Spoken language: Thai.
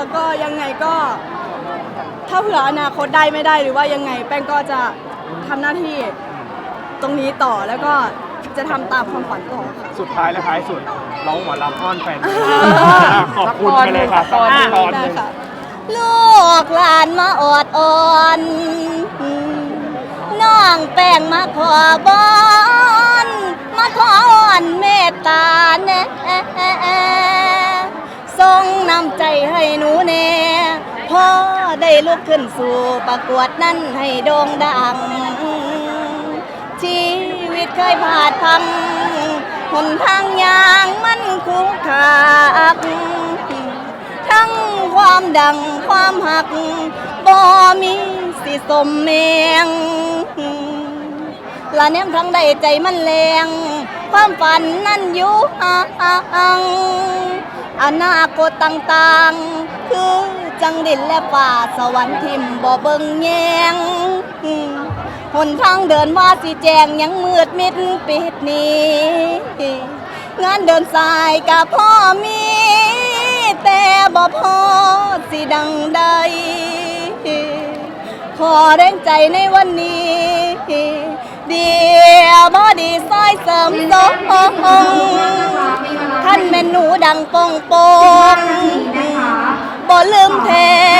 แล้วก็ยังไงก็ ถ้าเผื่ออนาคตได้ไม่ได้หรือว่ายังไงแป้งก็จะทำหน้าที่ตรงนี้ต่อแล้วก็จะทำตามความฝันต่อค่ะ สุดท้ายและท้ายสุดร้องหมอลำอ้อนแฟนขอบคุณไปเลยครับตอนตอนหได้นึ่ง ค่ะ ลูกหลานมาออดอ่อนน้องแป้งมาขอบอน มาขออ่อนเมตตา น่ทรงนำใจให้หนูแน่พ่อได้ลุกขึ้นสู่ประกวดนั้นให้โด่งดัง ชีวิตเคยผ่านพังหนทางยางมันคุกคักทั้งความดังความหักบ่มีสิสมเมงละเนมทั้งใดใจมันแรง ความฝันนั้นอยู่ห่าง อนาคตต่างๆ คือจังดินและป่าสวรรค์ทิมบ่เบิงแยงหนทางเดินว่าสิแจงยังมืดมิดปิดนี้งานเดินสายกับพ่อมี แต่บ่พอสิดังใด ขอแรงใจในวันนี้ เดียวบ่ดีซอยเสริมสองท่านแม่ นหนูดังปองปองบ่ลืมแท้